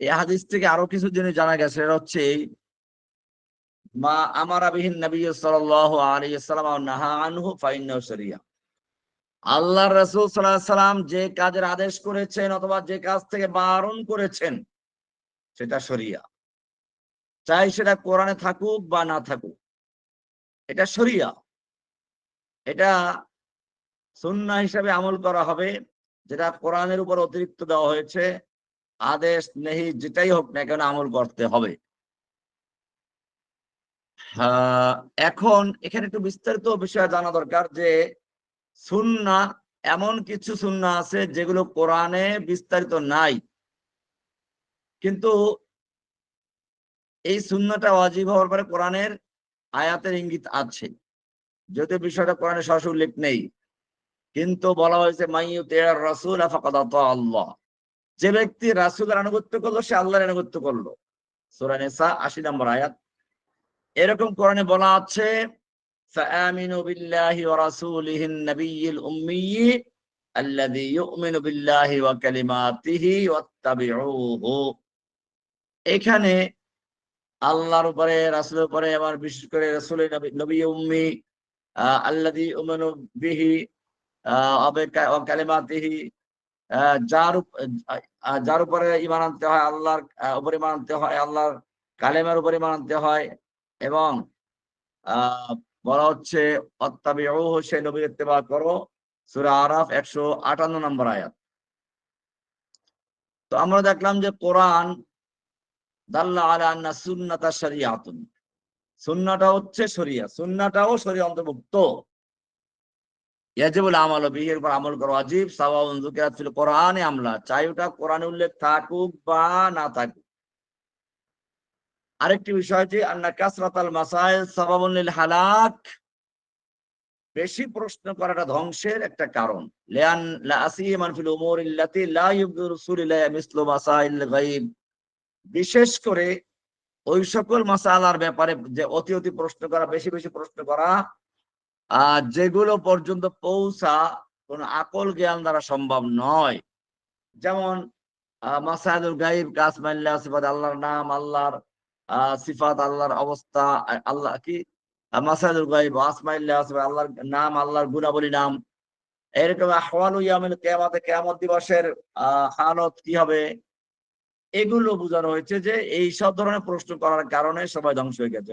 এই হাদিস থেকে আরও কিছু জিনিস জানা গেছে, সেটা হচ্ছে মা আমার নবী নাহা আনহু আল্লাহ রাসূল আলাইহি সাল্লাম যে কাজের আদেশ করেছেন অথবা যে কাজ থেকে বারণ করেছেন, সেটা শরিয়া। চাই সেটা কোরআনে থাকুক বা না থাকুক, এটা শরিয়া। এটা সুন্না হিসাবে আমল করা হবে, যেটা কোরআনের উপর অতিরিক্ত দেওয়া হয়েছে। আদেশ, নেহি, যেটাই হোক না কেন আমল করতে হবে। এখন এখানে একটু বিস্তারিত বিষয় জানা দরকার যে সুন্না, এমন কিছু সুন্না আছে যেগুলো কোরআনে বিস্তারিত নাই। কিন্তু এই সুন্নাটা ওয়াজিব হওয়ার পরে কোরআনের আয়াতের ইঙ্গিত আছে। যদিও বিষয়টা কোরআনে সরাসরি উল্লেখ নেই। কিন্তু বলা হয়েছে মাইয়ুতির রাসূল আল্লাহ। যে ব্যক্তি রাসূলের আনুগত্য করলো সে আল্লাহর আনুগত্য করলো সূরা নিসা 80 নম্বর আয়াত এরকম কোরআনে বলা আছে فآمنوا بالله ورسوله النبي الأمي الذي يؤمن بالله وكلماته واتبعوه এখানে আল্লাহর উপরে রাসূলের উপরে আমার বিশেষ করে রাসূলের নবী নবী উম্মি আহ, আল্লাযী উমিনু বিহি আহ, ওয়া কা- ওয়া কালিমাতিহি আহ, যার যার উপরে ইমান আনতে হয় আল্লাহর উপরে ইমান আনতে হয় আল্লাহর কালেমের উপরে ইমান আনতে হয় এবং বলা হচ্ছে অত্তাবিউ সে নবীর ইত্তেবা করো। সূরা আরাফ একশো আটান্ন নম্বর আয়াত। তো আমরা দেখলাম যে কোরআন দাল্লা আলা সুন্নাতা শরিয়াতুন। সুন্নাটা হচ্ছে শরিয়া। সুন্নাটাও শরিয়া অন্তর্ভুক্ত। ইয়াজিবুল বিহির উপর আমল সাওয়াউন যুকিরাত ফিল কোরআনে আমলা। চাই ওটা কোরআনে উল্লেখ থাকুক বা না থাকুক। আরেকটি বিষয় যে আন্না লিল হালাক। বেশি প্রশ্ন করাটা ধ্বংসের একটা কারণ। লিআন লা আসিমান ফিল উমুর লা মিসলু মাসাইল গায়ব। বিশেষ করে ওই সকল মাসালার ব্যাপারে যে অতি অতি প্রশ্ন করা, বেশি বেশি প্রশ্ন করা আহ যেগুলো পর্যন্ত পৌঁছা কোন আকল জ্ঞান দ্বারা সম্ভব নয়। যেমন আহ মাসাইলুল গায়ব সিফাত আল্লাহর নাম আল্লাহর সিফাত আল্লাহর অবস্থা আল্লাহ কি? আহ, মাসাইলুল গায়ব আসমাইল্লাহ সিফাত আল্লাহর নাম আল্লাহর গুণাবলী নাম। এরকম আহওয়ালু ইয়ামিল কিয়ামতে কিয়ামত দিবসের হালত কি হবে? এগুলো বোঝানো হয়েছে যে এই সব ধরনের প্রশ্ন করার কারণে সবাই ধ্বংস হয়ে গেছে।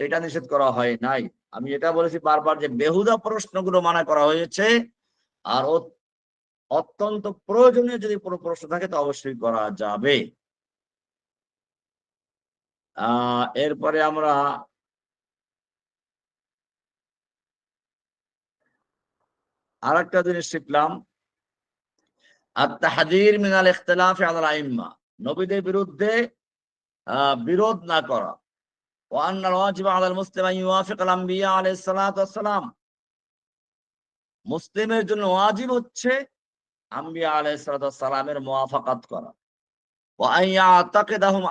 এটা নিষেধ করা হয় নাই। আমি এটা বলেছি বারবার যে বেহুদা প্রশ্নগুলো মানা করা হয়েছে আর অত্যন্ত প্রয়োজনীয় যদি কোনো প্রশ্ন থাকে তো অবশ্যই করা যাবে। আহ এরপরে আমরা আর একটা জিনিস শিখলাম। আত্মাহাদির মিনাল ইখতিলাফ আলাল আইম্মা। নবীদের বিরুদ্ধে বিরোধ না করা। وأن الواجب على المسلم أن يوافق الأنبياء عليه الصلاة والسلام মুসলিমের জন্য ওয়াজিব হচ্ছে আম্বিয়া আলাইহিস সালাতু ওয়াস সালামের মুওয়াফাকাত করা وأن يعتقدهم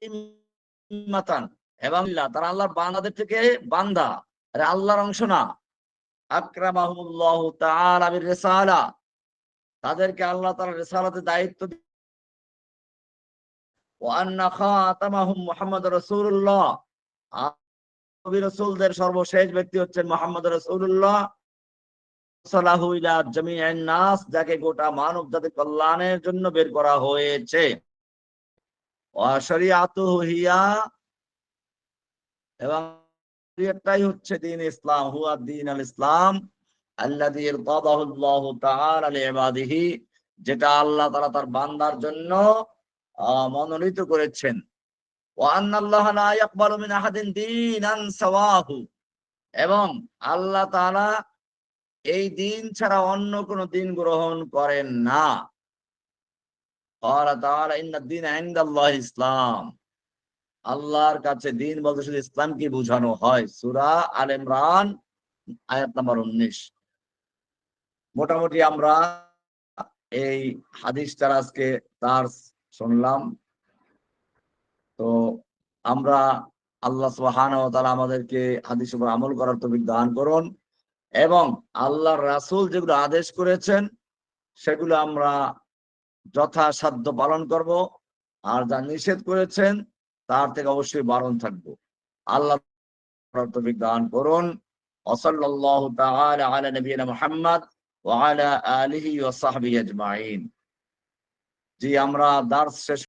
আইম্মাতান এবং আল্লাহ তারা আল্লাহর বান্দাদের থেকে বান্দা আরে আল্লাহর অংশ না আকরামাহুমুল্লাহু তাআলা বির রিসালা তাদেরকে আল্লাহ তাআলা রিসালাতের দায়িত্ব সর্বশেষ ব্যক্তি হচ্ছেন মোহাম্মদ রাসূলুল্লাহ। সাল্লাহু ইলা জামিআন নাস, যাকে গোটা মানব জাতি কল্যাণের জন্য বের করা হয়েছে। হিয়া, এবং হচ্ছে দিন ইসলাম, হুয়া দিন আল ইসলাম আল্লাহু যেটা আল্লাহ তাআলা তার বান্দার জন্য মনোনীত করেছেন। এবং আল্লাহ তারা এই দিন ছাড়া অন্য কোন দিন গ্রহণ করেন না। ইসলাম। আল্লাহর কাছে দিন বলতে শুধু ইসলামকে বুঝানো হয়। সুরা আল ইমরান, আয়াত নাম্বার উনিশ। মোটামুটি আমরা এই হাদিসটার আজকে তার শুনলাম। তো আমরা আল্লাহ ওয়া তাআলা আমাদেরকে হাদিস উপর আমল করার তৌফিক দান করুন এবং আল্লাহর রাসূল যেগুলো আদেশ করেছেন, সেগুলো আমরা যথাসাধ্য পালন করব। আর যা নিষেধ করেছেন, তার থেকে অবশ্যই বারণ থাকব। আল্লাহ তৌফিক দান করুন। ওসল্লাল্লাহু তাআলা আলা নবিয়িনা মুহাম্মদ আজমাইন। জি আমরা দার্স শেষ